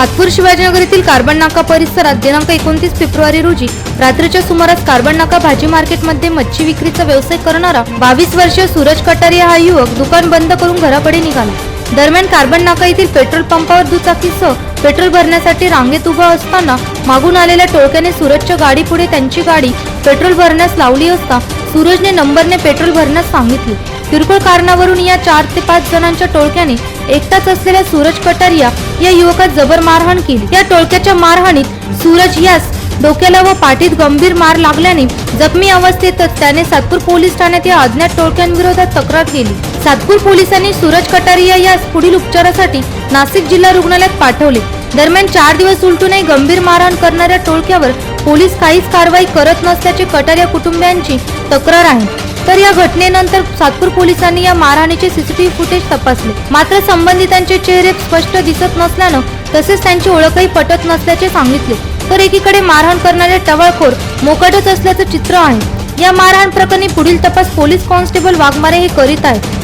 सातपूर शिवाजीनगर येथील कार्बन नाका परिसरात दिनांक एकोणतीस फेब्रुवारी रोजी रात्रीच्या सुमारास कार्बन नाका भाजी मार्केटमध्ये मच्छी विक्रीचा व्यवसाय करणारा बावीस वर्षीय सूरज कटारिया हा युवक दुकान बंद करून घराकडे निघाला. दरम्यान कार्बन नाका येथील पेट्रोल पंपावर दुचाकीसह पेट्रोल भरण्यासाठी रांगेत उभा असताना मागून आलेल्या टोळक्याने सूरजच्या गाडीपुढे त्यांची गाडी पेट्रोल भरण्यास लावली असता सूरजने नंबरने पेट्रोल भरण्यास सांगितले. किरकोळ कारणावरून या चार ते पाच जणांच्या टोळक्याने एकटाच असलेल्या सूरज कटारिया या युवकात जबर मारहाण केली. या टोळक्याच्या मारहाणीत सूरज यास डोक्याला व पाठीत गंभीर मार लागल्याने जखमी अवस्थेतच त्याने सातपूर पोलीस ठाण्यात या अज्ञात टोळक्यांविरोधात तक्रार केली. सातपूर पोलिसांनी सूरज कटारिया यास पुढील उपचारासाठी नाशिक जिल्हा रुग्णालयात पाठवले. दरम्यान चार दिवस उलटूनही गंभीर मारहाण करणाऱ्या टोळक्यावर पोलीस काहीच कारवाई करत नसल्याची कटारिया कुटुंबियांची तक्रार आहे. तर या घटनेनंतर सातपूर पोलिसांनी या मारहाणीचे सीसीटीव्ही फुटेज तपासले. मात्र संबंधितांचे चेहरे स्पष्ट दिसत नसल्यानं तसेच त्यांची ओळखही पटत नसल्याचे सांगितले. तर एकीकडे मारहाण करणारे टवाळखोर मोकाटच असल्याचं चित्र आहे. या मारहाण प्रकरणी पुढील तपास पोलीस कॉन्स्टेबल वाघमारे हे करीत आहेत.